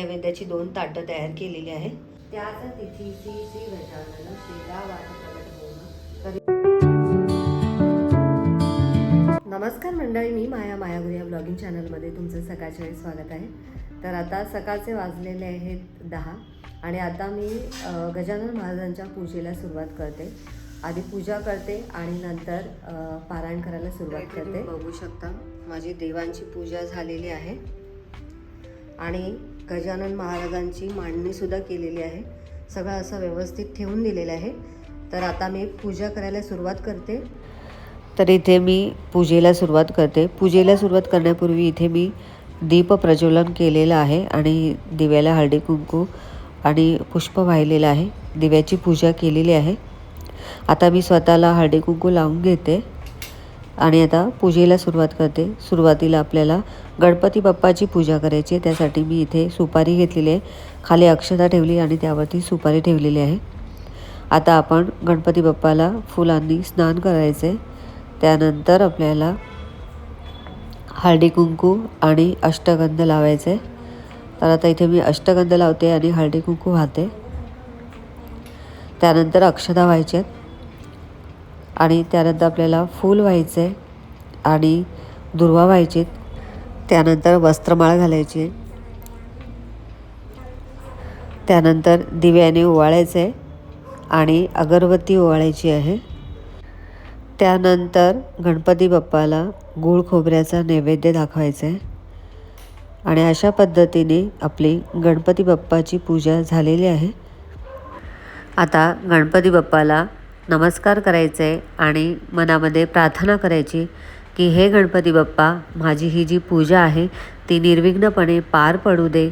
नैवेद्याची दोन ताटं तयार केलेली आहे त्याच तिथीची श्री गजानन वाट नमस्कार मंडळी मी माया मायागुरी या ब्लॉगिंग चॅनलमध्ये तुमचं सकाळच्या वेळी स्वागत आहे. तर आता सकाळचे वाजलेले आहेत दहा आणि आता मी गजानन महाराजांच्या पूजेला सुरुवात करते. आधी पूजा करते आणि नंतर पारायण करायला सुरुवात करते. बघू शकता माझी देवांची पूजा झालेली आहे. आणि गजानन महाराजांची मांडणीसुद्धा केलेली आहे. सगळं असं व्यवस्थित ठेवून दिलेलं आहे. तर आता मी पूजा करायला सुरुवात करते. तर इथे मी पूजेला सुरुवात करते. पूजेला सुरुवात करण्यापूर्वी इथे मी दीप प्रज्वलन केलेलं आहे आणि दिव्याला हळदी कुंकू आणि पुष्प वाहिलेलं आहे. दिव्याची पूजा केलेली आहे. आता मी स्वतःला हळदी कुंकू लावून घेते. आणि आता पूजेला सुरुवात करते. सुरुवातीला आपल्याला गणपती बाप्पाची पूजा करायची आहे. त्यासाठी मी इथे सुपारी घेतलेली आहे. खाली अक्षता ठेवली आणि त्यावरती सुपारी ठेवलेली आहे. आता आपण गणपती बाप्पाला फुलांनी स्नान करायचे त्यानंतर आपल्याला हळदी कुंकू आणि अष्टगंध लावायचे तर आता इथे मी अष्टगंध लावते आणि हळदी कुंकू वाहते. त्यानंतर अक्षता व्हायच्यात आणि त्यानंतर आपल्याला फूल व्हायचं आहे आणि दुर्वा व्हायचे. त्यानंतर वस्त्रमाळ घालायची. त्यानंतर दिव्याने ओवाळायचं आहे आणि अगरबत्ती ओवाळायची आहे. त्यानंतर गणपती बाप्पाला गूळ खोबऱ्याचा नैवेद्य दाखवायचा. आहे आणि अशा पद्धतीने आपली गणपती बाप्पाची पूजा झालेली आहे. आता गणपती बाप्पाला नमस्कार करायचे आणि मनामध्ये प्रार्थना करायची की हे गणपती बाप्पा माझी ही जी पूजा आहे ती निर्विघ्नपणे पार पडू दे.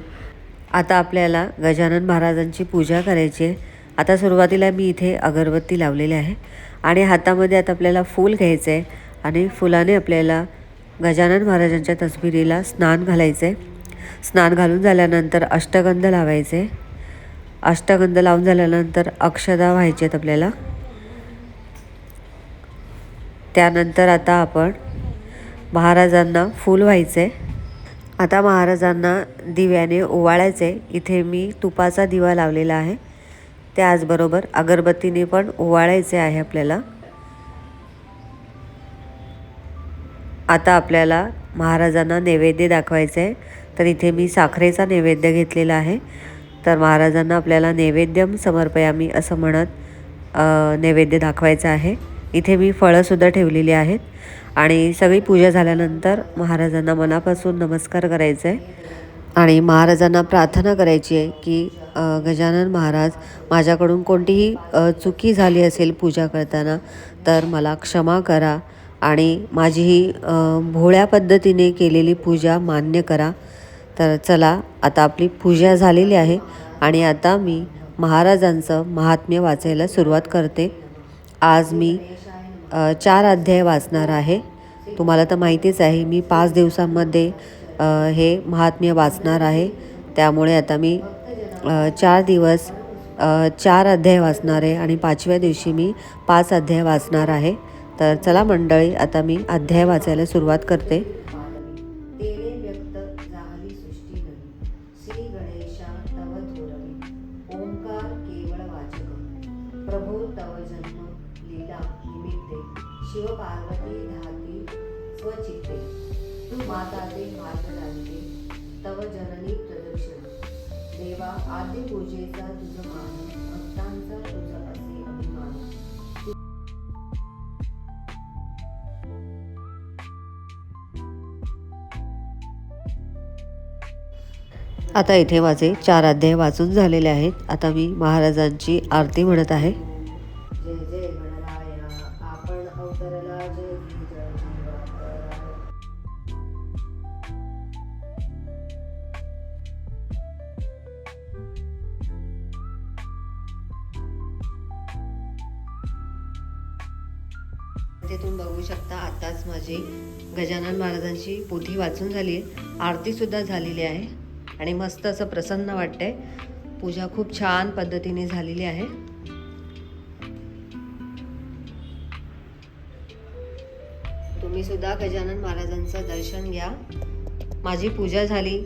आता आपल्याला गजानन महाराजांची पूजा करायची आहे. आता सुरुवातीला मी इथे अगरबत्ती लावलेली आहे आणि हातामध्ये आता आपल्याला फूल घ्यायचं आहे आणि फुलाने आपल्याला गजानन महाराजांच्या तस्बिरीला स्नान घालायचं आहे. स्नान घालून झाल्यानंतर अष्टगंध लावायचे अष्टगंध लावून झाल्यानंतर अक्षदा व्हायचे आहेत आपल्याला. त्यानंतर आता आपण महाराजांना फूल व्हायचे. आता महाराजांना दिव्याने ओवाळायचे. इथे मी तुपाचा दिवा लावलेला आहे. त्याचबरोबर अगरबत्तीने पण ओवाळायचे आहे आपल्याला. आता आपल्याला महाराजांना नैवेद्य दाखवायचं आहे. तर इथे मी साखरेचा नैवेद्य घेतलेला आहे. तर महाराजांना आपल्याला नैवेद्यम समर्पयामी असं म्हणत नैवेद्य दाखवायचं आहे. इथे मी फळंसुद्धा ठेवलेली आहेत. आणि सगळी पूजा झाल्यानंतर महाराजांना मनापासून नमस्कार करायचा आहे आणि महाराजांना प्रार्थना करायची आहे की गजानन महाराज माझ्याकडून कोणतीही चुकी झाली असेल पूजा करताना तर मला क्षमा करा आणि माझी ही भोळ्या पद्धतीने केलेली पूजा मान्य करा. तर चला आता आपली पूजा झालेली आहे आणि आता मी महाराजांचं महात्म्य वाचायला सुरुवात करते. आज मी चार अध्याय वाचणार आहे. तुम्हाला तर माहितीच आहे मी पाच दिवसांमध्ये हे महात्म्य वाचणार आहे. त्यामुळे आता मी चार दिवस चार अध्याय वाचणार आहे आणि पाचव्या दिवशी मी पाच अध्याय वाचणार आहे. तर चला मंडळी आता मी अध्याय वाचायला सुरुवात करते. प्रभो तव जन्म. लीला निमित्ते शिव पार्वती धाती स्वचित्ते. तू माता दे मार्ग जाणते तव जननी प्रदक्षिण. देवा आदि पूजेचा तुझं मान. भक्तांचा तुझ असे अभिमान. आता इथे माझे चार अध्याय वाचून झालेले आहेत. आता मी महाराजांची आरती म्हणत आहे. जय आपण अवतरला जगी जय तिथून बघू शकता आताच माझी गजानन महाराजांची पोथी वाचून झाली आहे. आरतीसुद्धा झालेली आहे. आणि मस्त असं प्रसन्न वाटतंय. पूजा खूप छान पद्धतीने झालेली आहे. तुम्ही सुद्धा गजानन महाराजांचं दर्शन घ्या. माझी पूजा झाली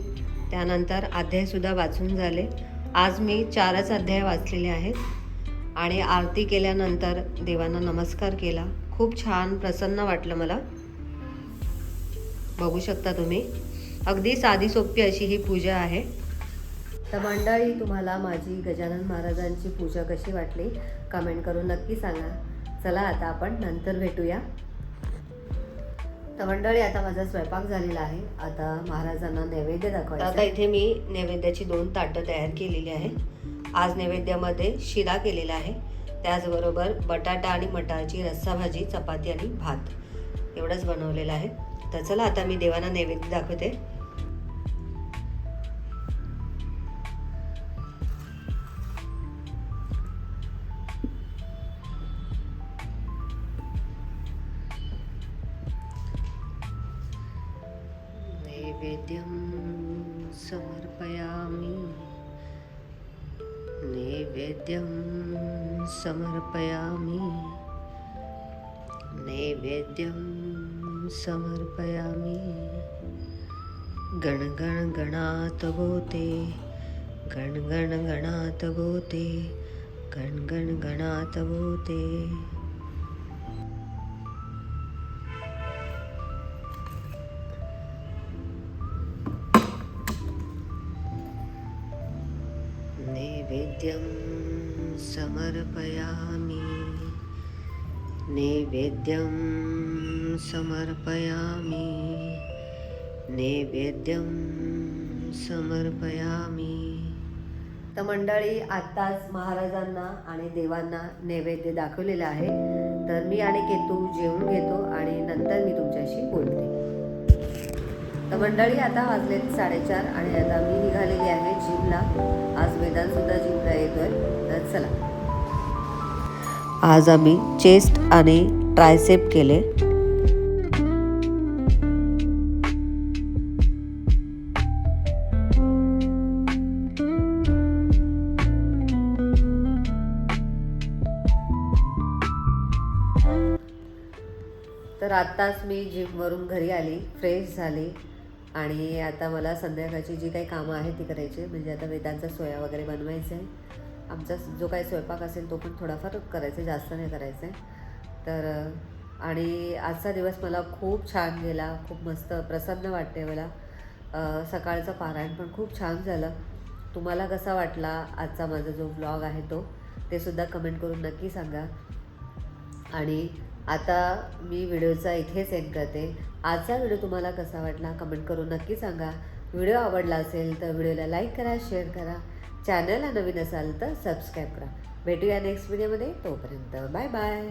त्यानंतर अध्यायसुद्धा वाचून झाले. आज मी चारच अध्याय वाचलेले आहेत आणि आरती केल्यानंतर देवांना नमस्कार केला. खूप छान प्रसन्न वाटलं मला. बघू शकता तुम्ही. अगदी साधी सोपी अशी ही पूजा आहे. तर मंडळी तुम्हाला माझी गजानन महाराजांची पूजा कशी वाटली? कमेंट करून नक्की सांगा. चला आता आपण नंतर भेटूया. तर मंडळी आता माझा स्वयंपाक झालेला आहे. आता महाराजांना नैवेद्य दाखवायचा आता इथे मी नैवेद्याची दोन ताटं तयार केलेली आहे आज नैवेद्यामध्ये शिरा केलेला आहे. त्याचबरोबर बटाटा आणि मटारची रस्सा भाजी चपाती आणि भात एवढंच बनवलेलं आहे. तर चला आता मी देवांना नैवेद्य दाखवते. नैवेद्यं समर्पयामि। नैवेद्यं समर्पयामि। नैवेद्यं समर्पयामि। गणगणगणात् गोते गणगणगणात् गोते गणगणगणात् गोते नैवेद्यं समर्पयामि। नैवेद्यं समर्पयामि। नैवेद्यं समर्पयामि। तर मंडळी आत्ताच महाराजांना आणि देवांना नैवेद्य दाखवलेलं आहे. तर मी आणि केतू जेवून घेतो आणि नंतर मी तुमच्याशी बोलते. तर मंडळी आता वाजलेत साडेचार आणि आता मी निघालेली आहे जिमला. आज वेदांत सुद्धा जिमला येतोय. तर चला. आज आम्ही चेस्ट आणि ट्रायसेप केले. तर आत्ताच मी जिमवरून घरी आली फ्रेश झाली. आणि आता मला संध्याकाळची जी काही कामं आहेत ती करायची म्हणजे आता वेदांचा सोया वगैरे बनवायचा आहे आमचा जो काही स्वयंपाक असेल तो पण थोडाफार करायचा आहे जास्त नाही करायचा आहे. तर आणि आजचा दिवस मला खूप छान गेला खूप मस्त प्रसन्न वाटते मला. सकाळचं पारायण पण खूप छान झालं. तुम्हाला कसा वाटला आजचा माझा जो ब्लॉग आहे तो ते सुद्धा कमेंट करून नक्की सांगा. आणि आता मी व्हिडिओचा इथेच एंड करते. आजचा व्हिडिओ तुम्हाला कसा वाटला कमेंट करून नक्की सांगा. व्हिडिओ आवडला असेल तर व्हिडिओला लाईक करा शेअर करा. चॅनलला नवीन असाल तर सबस्क्राईब करा. भेटूया नेक्स्ट व्हिडिओमध्ये. तोपर्यंत बाय बाय.